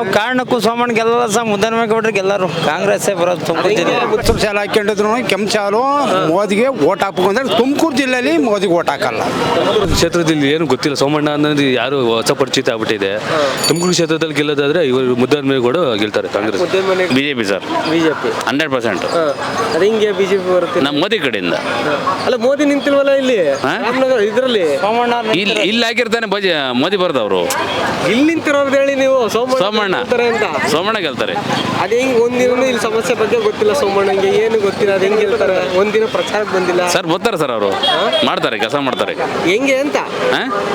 ಯಾವ ಕಾರಣಕ್ಕೂ ಸೋಮಣ್ಣ ಗೆಲ್ಲಲ್ಲ ಸಹ ಮುದ್ದನಮೇಗೌಡ್ರಿಗೆ ಗೆಲ್ಲರು ಕಾಂಗ್ರೆಸ್ಸೇ ಬರೋದು ತುಮಕೂರು ಜಿಲ್ಲೆ ಹಸಿರು ಶಾಲೆ ಹಾಕೊಂಡಿದ್ರು ಕೆಂಪು ಶಾಲು ಮೋದಿಗೆ ಓಟ್ ಹಾಕ್ಬೇಕು ಅಂದ್ರೆ ತುಮಕೂರು ಜಿಲ್ಲೆಯಲ್ಲಿ ಮೋದಿಗೆ ಓಟ್ ಹಾಕಲ್ಲ. ತುಮಕೂರು ಕ್ಷೇತ್ರದಲ್ಲಿ ಏನು ಗೊತ್ತಿಲ್ಲ ಸೋಮಣ್ಣ ಅನ್ನೋದು ಯಾರು ಹೊಸ ಪರಿಚಿತ ಆಗ್ಬಿಟ್ಟಿದೆ. ತುಮಕೂರು ಕ್ಷೇತ್ರದಲ್ಲಿ ಗೆಲ್ಲೋದಾದ್ರೆ ಇವರು ಕೂಡ ಗೆಲ್ತಾರೆ Congress. BJP sir. BJP. Hundred percent. ಅದು ಹಿಂಗೆ ಬಿಜೆಪಿ ಬರುತ್ತೆ. ನಮ್ಮ ಮೋದಿ ಕಡೆಯಿಂದ. ಅಲ್ಲ ಮೋದಿ ನಿಂತಿಲ್ವಲ್ಲ ಇಲ್ಲಿ? ಇದರಲ್ಲಿ? ಇಲ್ಲಿ ಇಲ್ಲಿ ಹಾಕಿರ್ತಾನೆ ಬಜ ಮೋದಿ ಬರ್ದವ್ರು. ಇಲ್ಲಿ ನಿಂತಿರೋದು ಹೇಳಿ ನೀವು ಸೋಮಣ್ಣ ಸೋಮಣ್ಣ. ಸೋಮಣ್ಣ ಗೆಲ್ತಾರೆ. ಅದು ಹೆಂಗ್ ಒಂದಿನ ಇಲ್ಲಿ ಸಮಸ್ಯೆ ಬಗ್ಗೆ ಗೊತ್ತಿಲ್ಲ ಸೋಮಣ್ಣಂಗೆ ಏನು ಗೊತ್ತಿಲ್ಲ ಅದ್ ಹೆಂಗ್ ಹೇಳ್ತಾರೆ ಒಂದಿನ ಪ್ರಚಾರಕ್ಕೆ ಬಂದಿಲ್ಲ. ಸರ್ ಬರ್ತಾರೆ ಸರ್ ಅವರು. ಮಾಡ್ತಾರೆ ಕೆಲಸ ಮಾಡ್ತಾರೆ. ಹೆಂಗೆ ಅಂತ?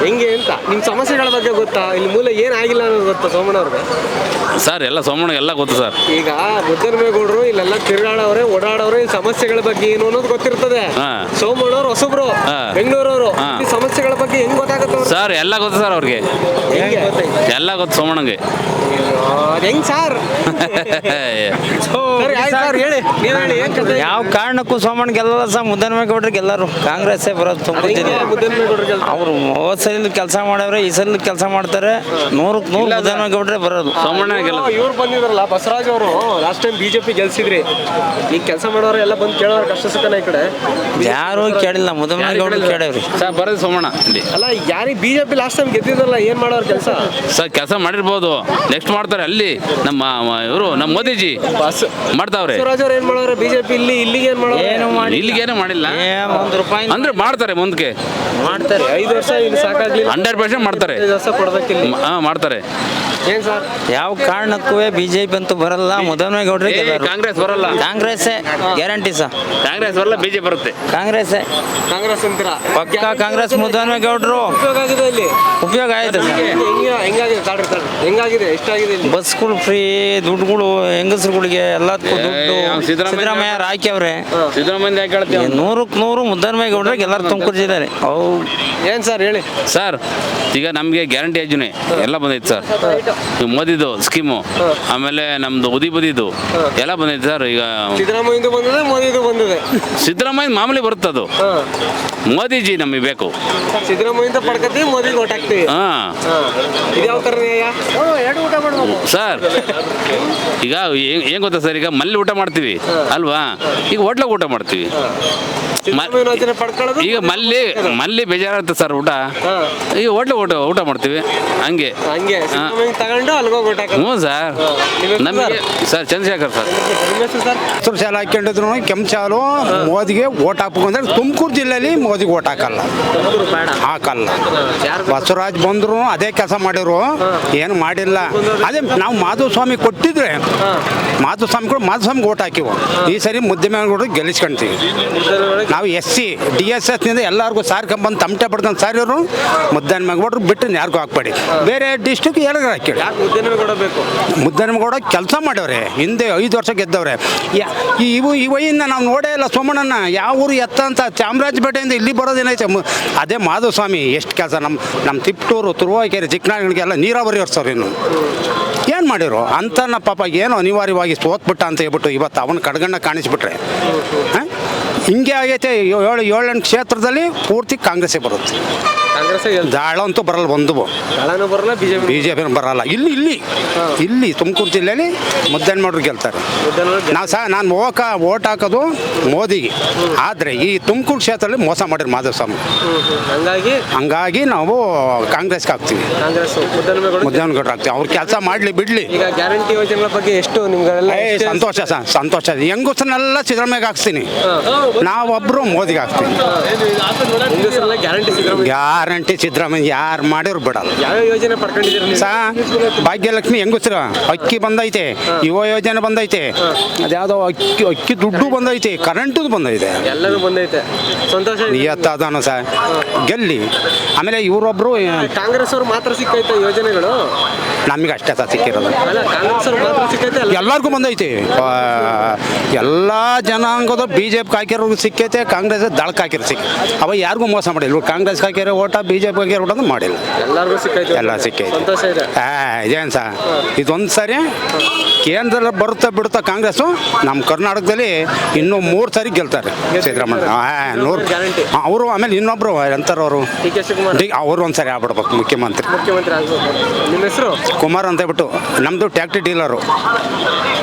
ಹೆಂಗೆ ಅಂತ? ನಿಮ್ ಸಮಸ್ಯೆಗಳ ಬಗ್ಗೆ ಗೊತ್ತಾ? ಇಲ್ಲಿ ಮೂಲ ಏನ್ ಆಗಿಲ್ಲ ಅನ್ನೋದು ಗೊತ್ತಾ ಸೋಮಣ್ಣ ಅವ್ರಿಗೆ ಸರ್ ಎಲ್ಲ ಸೋಮಣ್ಣ ಎಲ್ಲ ಗೊತ್ತು ಸರ್. ಈಗ ಮುದ್ದನಮೇಗೌಡರು ಇಲ್ಲೆಲ್ಲ ತಿರುಗಾಡವ್ರೆ ಓಡಾಡವ್ರೆ ಈ ಸಮಸ್ಯೆಗಳ ಬಗ್ಗೆ ಏನು ಅನ್ನೋದು ಗೊತ್ತಿರ್ತದೆ. ಹಾ. ಸೋಮಣ್ಣವ್ರು ಹೊಸಬ್ರು ಹಾ. ಬೆಂಗಳೂರವರು ಹಾ. ಈ ಸಮಸ್ಯೆಗಳ ಬಗ್ಗೆ ಹೆಂಗ್ ಗೊತ್ತಾಗುತ್ತೆ ಅವ್ರಿಗೆ? ಸರ್ ಎಲ್ಲ ಗೊತ್ತು ಸರ್ ಅವ್ರಿಗೆ. ಹೆಂಗೆ? ಎಲ್ಲ ಗೊತ್ತು ಸೋಮಣ್ಣಂಗೆ. ಅದ್ ಹೆಂಗ್ ಸರ್? ಸರಿ ಆಯ್ತು ಸರ್ ಹೇಳಿ? ನೀವ್ ಹೇಳಿ ಏನ್ ಕತೆ? ಯಾವ ಕಾರಣಕ್ಕೂ ಸೋಮಣ್ಣ ಗೆಲ್ಲಲ್ಲ ಸರ್ ಮುದ್ದನಮೇಗೌಡ್ರಿಗೆ ಗೆಲ್ಲರು. ಕಾಂಗ್ರೆಸ್ಸೇ ಬರೋದು ತುಂಬಿದ್ದೀನಿ ಜಿಲ್ಲೆ ಮುದ್ದನಮೇಗೌಡರಿಗೆ ಅವರು ಹೋದ ಸಲ ಕೆಲಸ ಮಾಡವ್ರೆ ಈ ಸಲ ಕೆಲಸ ಮಾಡ್ತಾರೆ. ನೂರಕ್ಕೆ ನೂರು ಮುದ್ದನಮೇಗೌಡ್ರೆ ಬರೋದು. ಸೋಮಣ್ಣ ಗೆಲ್ಲ ಇವ್ರು ಬಂದಿದ್ರಲ್ಲ ಬಸವರಾಜ್ ಅವರು ಲಾಸ್ಟ್ ಟೈಮ್ ಬಿಜೆಪಿ ಗೆಲ್ಸಿದ್ರಿ. ಈಗ ಕೆಲಸ ಮಾಡೋರು ಎಲ್ಲ ಬಂದು ಕೇಳೋರು ಕಷ್ಟ ಸುಖನ ಈ ಕಡೆ. ಯಾರು ಕೇಳಿಲ್ಲ ಮುದ್ದನಮೇಗೌಡ್ರು ಕೇಳವ್ರಿ. ಸರ್ ಬರೋದು ಸೋಮಣ್ಣ. ಇಲ್ಲಿ ಅಲ್ಲ ಯಾರಿಗೆ ಬಿಜೆಪಿ ಲಾಸ್ಟ್ ಟೈಮ್ ಗೆದ್ದಿದ್ರಲ್ಲ ಏನ್ ಮಾಡೋರು ಕೆಲಸ? ಸರ್ ಕೆಲಸ ಮಾಡಿರ್ಬೋದು. ನೆಕ್ಸ್ಟ್ ಮಾಡ್ತಾರೆ ಅಲ್ಲಿ ನಮ್ಮ ಇವರು ನಮ್ಮ ಮೋದಿಜಿ. ಬಸ್ ಮಾಡ್ತಾವ್ರೆ. ಬಸವರಾಜ್ ಅವ್ರು ಏನ್ ಮಾಡೋರು? ಬಿಜೆಪಿ ಇಲ್ಲಿ ಇಲ್ಲಿಗೆ ಏನ್ ಮಾಡೋರು? ಏನು ಮಾಡಿ ಇಲ್ಲಿಗೇನು ಮಾಡಿಲ್ಲ. ಏ ರೂಪಾಯಿ ಅಂದ್ರೆ ಮಾಡ್ತಾರೆ ಮುಂದಕ್ಕೆ ಮಾಡ್ತಾರೆ. ಐದು ವರ್ಷ ಇಲ್ಲಿ ಸಾಕಾಗ್ಲಿಲ್ಲ. ಹಂಡ್ರೆಡ್ ಪರ್ಸೆಂಟ್ ಮಾಡ್ತಾರೆ. ಐದು ವರ್ಷ ಕೊಡ್ಬೇಕು ಹಾ ಮಾಡ್ತಾರೆ. ಏನ್ ಸರ್? ಯಾವ ಕಾರಣಕ್ಕೂ ಬಿಜೆಪಿ ಅಂತೂ ಬರಲ್ಲ ಗೆಲ್ಲರು. ಕಾಂಗ್ರೆಸ್ ಬರಲ್ಲ. Congress guarantee sir. ಕಾಂಗ್ರೆಸ್ ಬರಲ್ಲ ಬಿಜೆಪಿ ಬರುತ್ತೆ. ಕಾಂಗ್ರೆಸ್ ಕಾಂಗ್ರೆಸ್ ಅಂತೀರ? ಪಕ್ಕ ಕಾಂಗ್ರೆಸ್ ಮುದ್ದನಮೇಗೌಡರು ಉಪಯೋಗ ಆಗಿದೆ ಇಲ್ಲಿ. ಉಪಯೋಗ ಆಯ್ತು ಹೆಂಗಾಗಿದೆ ತಾಡ್ರಿ ಹೆಂಗಾಗಿದೆ? ಎಷ್ಟಾಗಿದೆ ಇಲ್ಲಿ? ಬಸ್ಗಳು ಫ್ರೀ ದುಡ್ಡುಗಳು ಹೆಂಗಸರುಗಳಿಗೆ ಎಲ್ಲದಕ್ಕೂ ದುಡ್ಡು. ಸಿದ್ದರಾಮಯ್ಯ- ಸಿದ್ದರಾಮಯ್ಯ ಅವ್ರೆ ಸಿದ್ದರಾಮಯ್ಯ ನೂರಕ್ಕೆ ನೂರು ಮುದ್ದನಮೇಗೌಡ್ರಿಗೆ ಎಲ್ಲರೂ ತುಂಬಿದ್ದಾರೆ ಅವು ಏನ್ ಸರ್ ಹೇಳಿ? ಸರ್ ಈಗ ನಮಗೆ ಗ್ಯಾರಂಟಿ ಯೋಜನೆ ಎಲ್ಲ ಬಂದೈತೆ ಸರ್. ಮೋದಿದು ಸ್ಕೀಮು. ಆಮೇಲೆ ನಮ್ದು ಉದಿ ಬದಿದು. ಎಲ್ಲ ಬಂದಿದೆ ಸರ್ ಈಗ. ಸಿದ್ದರಾಮಯ್ಯದು ಬಂದಿದೆ ಮೋದಿದು ಬಂದಿದೆ. ಸಿದ್ದರಾಮಯ್ಯ ಮಾಮೂಲಿ ಬರುತ್ತದು. ಮೋದಿಜಿ ನಮಗೆ ಬೇಕು. ಸಿದ್ದರಾಮಯ್ಯದ ಪಡ್ಕತ್ತೀವಿ ಮೋದಿಗೆ ಓಟ್ ಹಾಕ್ತೀವಿ. ಹಾಂ. ಇದು ಯಾವ ಥರ ಎರಡು ಊಟ ಮಾಡ್ಬೇಕು. ಸರ್ ಈಗ ಏನ್ ಗೊತ್ತಾ ಸರ್ ಈಗ ಮಲ್ಲಿ ಊಟ ಮಾಡ್ತೀವಿ ಅಲ್ವಾ? ಈಗ ಹೋಟ್ಲಾಗ ಊಟ ಮಾಡ್ತೀವಿ. ಈಗ ಮಲ್ಲಿ ಮಲ್ಲಿ ಬೇಜಾರಾಗುತ್ತೆ ಸರ್ ಊಟ. ಈಗ ಹೋಟ್ಲಾಗ ಊಟ ಊಟ ಮಾಡ್ತೀವಿ ಹಂಗೆ. ಹಂಗೆ. ತಗೊಂಡು ಹ್ಞೂ ಸರ್. ನಮಗೆ ಸರ್? ಚಂದ್ರಶೇಖರ್ ಸರ್. ಹೆಸರು ಸರ್? ಹಸಿರು ಶಾಲೆ ಹಾಕೊಂಡಿದ್ರು ಮೋದಿಗೆ ಓಟ್ ಹಾಕ್ಬೇಕು ಅಂದ್ರೆ ತುಮಕೂರು ಜಿಲ್ಲೆಯಲ್ಲಿ ಮೋದಿಗೆ ಓಟ್ ಹಾಕಲ್ಲ. ಹಾಕಲ್ಲ. ಬಸವರಾಜ್ ಬಂದ್ರು ಅದೇ ಕೆಲಸ ಮಾಡಿರು ಏನು ಮಾಡಿಲ್ಲ. ಅದೇ ನಾವು ಮಾಧುಸ್ವಾಮಿ ಕೊಟ್ಟಿದ್ರೆ ಮಾಧುಸ್ವಾಮಿ ಕೂಡ ಮಾಧುಸ್ವಾಮಿಗೆ ಓಟ್ ಹಾಕಿವು. ಈ ಸರಿ ಮುದ್ದೆ ಮೇಲೆ ಗೆಲ್ಲಿಸ್ಕೊಂತೀವಿ ನಾವು ಎಸ್ ಸಿ ಡಿ ಎಸ್ ಎಸ್ನಿಂದ ಎಲ್ಲರಿಗೂ ಸಾರ್ಕೊಂಬಂದು ತಮಟೆ ಪಡ್ಕೊಂಡು ಸಾರಿರು ಮುದ್ದೆನ ಮಗ್ಬಿಟ್ರು ಬಿಟ್ಟು ಯಾರಿಗೂ ಹಾಕ್ಬೇಡಿ. ಬೇರೆ ಡಿಸ್ಟಿಕ್ ಯಾರಿಗೂ ಹಾಕಿ. ಮುದ್ದನಗೌಡ ಕೆಲಸ ಮಾಡವ್ರೆ ಹಿಂದೆ ಐದು ವರ್ಷ ಗೆದ್ದವ್ರೆ. ಇವು ಇವಯಿಂದ ವೈಯಿಂದ ನಾವು ನೋಡೇ ಇಲ್ಲ ಸೋಮಣ್ಣನ ಯಾವ ಊರು ಎತ್ತ ಅಂತ ಚಾಮರಾಜಪೇಟೆಯಿಂದ ಇಲ್ಲಿ ಬರೋದೇನೈತೆ ಅದೇ ಮಾಧುಸ್ವಾಮಿ. ಎಷ್ಟು ಕೆಲಸ ನಮ್ಮ ನಮ್ಮ ತಿಪ್ಟೂರು, ತುರುವಾಕೆರೆ ಚಿಕ್ಕನಾಳಿಗಳಿಗೆಲ್ಲ ನೀರಾವರಿ ಇರ್ಸೋರು ಇನ್ನು. ಏನು ಮಾಡಿರು ಅಂತ ಪಾಪ ಏನು ಅನಿವಾರ್ಯವಾಗಿ ಸೋತ್ಬಿಟ್ಟ ಅಂತ ಹೇಳ್ಬಿಟ್ಟು ಇವತ್ತು ಅವನ ಕಡ್ಗಣ್ಣ ಕಾಣಿಸ್ಬಿಟ್ರೆ. ಹಾಂ? ಹಿಂಗೆ ಆಗೈತೆ ಏಳು ಏಳೆಂಟು ಕ್ಷೇತ್ರದಲ್ಲಿ ಪೂರ್ತಿ ಕಾಂಗ್ರೆಸ್ಸೇ ಬರುತ್ತೆ. ಕಾಂಗ್ರೆಸ್ ದಾಳ ಅಂತೂ ಬರಲ್ಲ ಒಂದು. ಬರಲ್ಲ ಬಿಜೆಪಿ ಬಿ ಜೆ ಪಿ ಬರಲ್ಲ. ಇಲ್ಲಿ ಇಲ್ಲಿ ಇಲ್ಲಿ ತುಮಕೂರು ಜಿಲ್ಲೆಯಲ್ಲಿ ಮುದ್ದನ್ ಮಾಡ್ರು ಗೆಲ್ತಾರೆ. ನಾವು ಸಹ ನಾನು ಹೋಗ ಓಟ್ ಹಾಕೋದು ಮೋದಿಗೆ. ಆದರೆ ಈ ತುಮಕೂರು ಕ್ಷೇತ್ರದಲ್ಲಿ ಮೋಸ ಮಾಡಿರು ಮಾಧವಸ್ವಾಮಿ. ಹಂಗಾಗಿ ಹಂಗಾಗಿ ನಾವು ಕಾಂಗ್ರೆಸ್ಗೆ ಹಾಕ್ತೀವಿ. ಕಾಂಗ್ರೆಸ್ ಮುದ್ದನಗೌಡ್ರು ಹಾಕ್ತೀವಿ. ಅವ್ರು ಕೆಲಸ ಮಾಡಲಿ ಬಿಡಲಿ. ಈಗ ಗ್ಯಾರಂಟಿ ಯೋಜನೆಗಳ ಬಗ್ಗೆ ಎಷ್ಟು? ನಿಮ್ಗೆಲ್ಲ ಸಂತೋಷ ಸಂತೋಷ. ಹೆಂಗಸನ್ನೆಲ್ಲ ಸಿದ್ದರಾಮಯ್ಯ ಹಾಕ್ಸ್ತೀನಿ. ನಾವೊಬ್ಬರು ಮೋದಿಗೆ ಹಾಕ್ತೀವಿ. ಗ್ಯಾರಂಟಿ ಸಿದ್ದರಾಮಯ್ಯ ಯಾರು ಮಾಡಿದ್ರು ಬಿಡಲ್ಲ. ಯಾವ ಯೋಜನೆ ಪಡ್ಕೊಂಡಿದ್ದೀರಿ ಸಾ ಭಾಗ್ಯಲಕ್ಷ್ಮಿ ಹೆಂಗಸ್ರ ಅಕ್ಕಿ ಬಂದೈತೆ ಯುವ ಯೋಜನೆ ಬಂದೈತೆ ಅದ್ಯಾವುದೋ ಅಕ್ಕಿ ಅಕ್ಕಿ ದುಡ್ಡು ಬಂದೈತೆ ಕರೆಂಟು ಬಂದೈತೆ. ಎಲ್ಲರೂ ಬಂದೈತೆ. ಸಂತೋಷ. ಸಾ ಗೆಲ್ಲಿ. ಆಮೇಲೆ ಇವರೊಬ್ರು ಕಾಂಗ್ರೆಸ್ ಅವ್ರು ಮಾತ್ರ ಸಿಕ್ಕೈತೆ ಯೋಜನೆಗಳು? ನಮಗೆ ಅಷ್ಟೇ ಸಹ ಸಿಕ್ಕಿರೋದು. ಎಲ್ಲರಿಗೂ ಬಂದೈತೆ. ಎಲ್ಲ ಜನಾಂಗದ ಬಿ ಜೆ ಪಿ ಹಾಕಿರೋರ್ಗು ಸಿಕ್ಕೈತೆ ಕಾಂಗ್ರೆಸ್ ದಳಕ್ಕೆ ಹಾಕಿರೋ ಸಿಕ್ಕ ಅವ ಯಾರಿಗೂ ಮೋಸ ಮಾಡಿಲ್ಲ. ಕಾಂಗ್ರೆಸ್ ಹಾಕಿರೋ ಓಟ ಬಿ ಜೆ ಪಿ ಹಾಕಿರೋ ಓಟ ಅಂದ್ರೆ ಮಾಡಿಲ್ಲ. ಎಲ್ಲರಿಗೂ ಸಿಕ್ಕೈತೆ ಎಲ್ಲ ಸಿಕ್ಕೈತೆ. ಸಂತೋಷ ಇದೆ. ಆ, ಇದೇನು ಸಹ ಇದೊಂದು ಸಾರಿ ಕೇಂದ್ರ ಬರುತ್ತಾ ಬಿಡುತ್ತಾ ಕಾಂಗ್ರೆಸ್ ನಮ್ಮ ಕರ್ನಾಟಕದಲ್ಲಿ ಇನ್ನೂ ಮೂರು ಸಾರಿ ಗೆಲ್ತಾರೆ ಸಿದ್ದರಾಮಯ್ಯ. ಹಾಂ ನೂರು ಗ್ಯಾರಂಟಿ. ಅವರು ಆಮೇಲೆ ಇನ್ನೊಬ್ರು ಎಂತಾರ ಅವರು ಅವರು ಒಂದು ಸಾರಿ ಆಗ್ಬಿಡ್ಬೇಕು ಮುಖ್ಯಮಂತ್ರಿ. ಮುಖ್ಯಮಂತ್ರಿ ಆಗ್ಬೇಕು. ನಿಮ್ಮ ಹೆಸರು? ಕುಮಾರ್ ಅಂತ ಹೇಳ್ಬಿಟ್ಟು ನಮ್ಮದು ಟ್ಯಾಕ್ಟ್ರಿ ಡೀಲರು.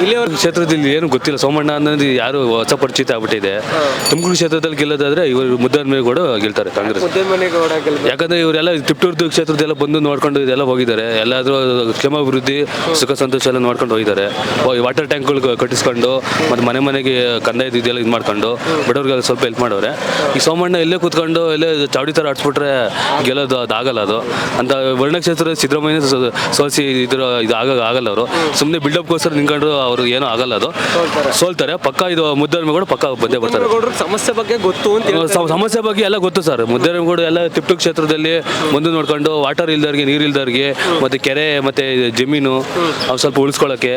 ಇಲ್ಲಿ ಕ್ಷೇತ್ರದಲ್ಲಿ ಏನು ಗೊತ್ತಿಲ್ಲ. ಸೋಮಣ್ಣ ಅನ್ನೋದು ಯಾರು ಹೊಸ ಪರಿಚಿತ ಆಗ್ಬಿಟ್ಟಿದೆ. ತುಮಕೂರು ಕ್ಷೇತ್ರದಲ್ಲಿ ಗೆಲ್ಲೋದಾದ್ರೆ ಇವರು ಮುದ್ದನ್ಮೇಗೌಡ ಗೆಲ್ತಾರೆ ಕಾಂಗ್ರೆಸ್. ಮುದ್ದೇಮನೆಗೌಡ ಗೆಲ್ಬೇಕು. ಯಾಕಂದ್ರೆ ಇವರೆಲ್ಲ ತಿಪ್ಟೂರ್ದು ಕ್ಷೇತ್ರದೆಲ್ಲ ಬಂದು ನೋಡ್ಕೊಂಡು ಇದೆಲ್ಲ ಹೋಗಿದ್ದಾರೆ. ಎಲ್ಲಾದ್ರೂ ಕ್ಷೇಮಾಭಿವೃದ್ಧಿ ಸುಖ ಸಂತೋಷ ಎಲ್ಲ ನೋಡ್ಕೊಂಡು ಹೋಗಿದ್ದಾರೆ. ವಾಟರ್ ಟ್ಯಾಂಕ್ಗಳು ಕಟ್ಟಿಸ್ಕೊಂಡು ಮತ್ತೆ ಮನೆ ಮನೆಗೆ ಕಂದಾಯದ ಇದೆಲ್ಲ ಇದು ಮಾಡ್ಕೊಂಡು ಬಡವ್ರಿಗೆಲ್ಲ ಸ್ವಲ್ಪ ಹೆಲ್ಪ್ ಮಾಡವ್ರೆ ಈ ಸೋಮಣ್ಣ ಇಲ್ಲೇ ಕೂತ್ಕೊಂಡು ಇಲ್ಲೇ ಚಾವಡಿ ಥರ ಆಡಿಸ್ಬಿಟ್ರೆ ಗೆಲ್ಲೋದು ಅದಾಗಲ್ಲ ಅದು. ಅಂತ ವರ್ಣಕ್ಷೇತ್ರ ಸಿದ್ದರಾಮಯ್ಯ ಸೋಸಿ ಇದ್ರ ಇದು ಆಗ ಆಗಲ್ಲ ಅವರು. ಸುಮ್ಮನೆ ಬಿಲ್ಡಪ್ಗೋಸ್ಕರ ನಿಂತ್ಕೊಂಡ್ರು ಅವ್ರು ಏನೂ ಆಗಲ್ಲ ಅದು. ಸೋಲ್ತಾರೆ. ಪಕ್ಕ ಇದು ಮುದ್ದನ್ಮೇಗೌಡ ಪಕ್ಕ ಬಂದೇ ಬರ್ತಾರೆ. ಮುದ್ದೇಮನೆಗೌಡ್ರ ಸಮಸ್ಯೆ ಬಗ್ಗೆ ಗೊತ್ತು ಅಂತ ಹೇಳ್ತಾರೆ. ಸಮಸ್ಯೆ ಬಗ್ಗೆ ಎಲ್ಲ ಗೊತ್ತು ಸರ್. ಮುದ್ದೇನಗೌಡ ಎಲ್ಲ ತಿಪ್ಟು ಕ್ಷೇತ್ರದಲ್ಲಿ ಮುಂದೆ ನೋಡ್ಕೊಂಡು ವಾಟರ್ ಇಲ್ದವ್ರಿಗೆ ನೀರು ಇಲ್ದವ್ರಿಗೆ ಮತ್ತೆ ಕೆರೆ ಮತ್ತೆ ಜಮೀನು ಅವ್ರು ಸ್ವಲ್ಪ ಉಳಿಸ್ಕೊಳ್ಳೋಕೆ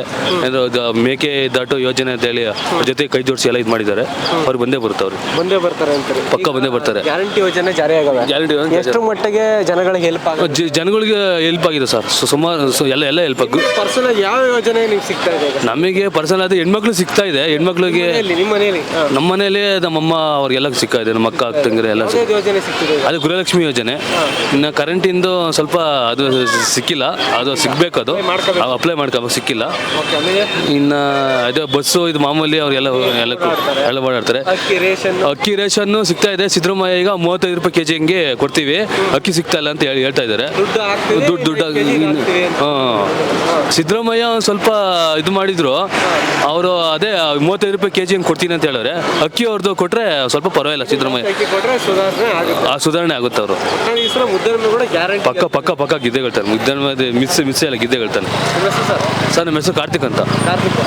ಅದು ಮೇಕೆ ದಾಟು ಯೋಜನೆ ಅಂತ ಹೇಳಿ ಅವ್ರ ಜೊತೆ ಕೈ ಜೋಡಿಸಿ ಎಲ್ಲ ಇದು ಮಾಡಿದ್ದಾರೆ. ಅವ್ರು ಬಂದೇ ಬರುತ್ತೆ ಅವ್ರು ಬಂದೇ ಬರ್ತಾರೆ ಅಂತಾರೆ. ಪಕ್ಕ ಬಂದೇ ಬರ್ತಾರೆ. ಗ್ಯಾರಂಟಿ ಯೋಜನೆ ಜಾರಿ ಆಗವೆ? Guarantee ಯೋಜನೆ ಎಷ್ಟು ಮಟ್ಟಿಗೆ ಜನಗಳಿಗೆ ಹೆಲ್ಪ್ ಆಗುತ್ತೆ? ಜ- ಜನಗಳಿಗೆ ಹೆಲ್ಪ್ ಆಗಿದೆ ಸರ್. ಸು- ಸುಮಾರು ಸು- ಎಲ್ಲ ಎಲ್ಲ ಹೆಲ್ಪ್ ಆಗಿ ಪರ್ಸನಲ್ ಯಾವ ಯೋಜನೆ ನಿಮ್ಗೆ ಸಿಗ್ತಾ ಇದೆ ಈಗ? ನಮಗೆ ಪರ್ಸನಲ್ ಆದ ಹೆಣ್ಮಕ್ಳು ಸಿಗ್ತಾ ಇದೆ. ಹೆಣ್ಮಕ್ಳಿಗೆ ಮನೆಯಲ್ಲಿ ನಿಮ್ಮ ಮನೆಯಲ್ಲಿ ಹಾ. ನಮ್ಮ ಮನೇಲಿ ನಮ್ಮಮ್ಮ ಅವ್ರಿಗೆಲ್ಲ ಸಿಕ್ಕ ಇದೆ ನಮ್ಮ ಅಕ್ಕ ತಂಗಿರ ಎಲ್ಲ ಯೋಜನೆ ಅದು ಗೃಹಲಕ್ಷ್ಮಿ ಯೋಜನೆ. ಇನ್ನು ಕರೆಂಟಿಂದು ಸ್ವಲ್ಪ ಅದು ಸಿಕ್ಕಿಲ್ಲ ಅದು ಸಿಗ್ಬೇಕು ಅದು. ಅಪ್ಲೈ ಮಾಡ್ಕೋಬೇಕು. ಸಿಕ್ಕಿಲ್ಲ. ಓಕೆ ಆಮೇಲೆ? ಇನ್ನು ಅದೇ ಬಸ್ಸು ಇದು ಮಾಮೂಲಿ ಅವ್ರಿಗೆಲ್ಲ ಎಲ್ಲ ಎಲ್ಲ ಓಡಾಡ್ತಾರೆ ಅಕ್ಕಿ ರೇಷನ್. ಅಕ್ಕಿ ರೇಷನ್ನು ಸಿಗ್ತಾ ಇದೆ. ಸಿದ್ದರಾಮಯ್ಯ ಈಗ ಮೂವತ್ತೈದು ರೂಪಾಯಿ ಕೆ ಜಿ ಹಂಗೆ ಕೊಡ್ತೀವಿ. ಅಕ್ಕಿ ಸಿಗ್ತಾ ಇಲ್ಲ ಅಂತ ಹೇಳಿ ಹೇಳ್ತಾ ಇದ್ದಾರೆ. ದುಡ್ಡು ಹಾಕ್ತೀವಿ, ದುಡ್ಡು ದುಡ್ಡು ಸಿದ್ದರಾಮಯ್ಯ ಒಂದ್ ಸ್ವಲ್ಪ ಇದು ಮಾಡಿದ್ರು. ಅವರು ಅದೇ ಮೂವತ್ತೈದು ರೂಪಾಯಿ ಕೆ ಜಿ ಹಂಗೆ ಕೊಡ್ತೀನಿ ಅಂತ ಹೇಳಿದ್ರೆ ಅಕ್ಕಿ ಅವ್ರದ್ದು ಕೊಟ್ರೆ ಸ್ವಲ್ಪ ಪರವಾಗಿಲ್ಲ ಸಿದ್ದರಾಮಯ್ಯ. ಸುಧಾರಣೆ ಆಗುತ್ತೆ. ಆ ಸುಧಾರಣೆ ಆಗುತ್ತೆ ಅವರು. ಪಕ್ಕ ಪಕ್ಕ ಪಕ್ಕ ಗಿದ್ದೆ ಹೇಳ್ತಾರೆ ಮುದ್ದೆ ಮಿಸ್ ಮಿಸ್ ಎಲ್ಲ ಗಿದ್ದೆ ಹೇಳ್ತಾನೆ. ಸರ್? ನಮ್ಮ ಹೆಸರು ಕಾರ್ತಿಕ್ ಅಂತ. ಕಾರ್ತಿಕ್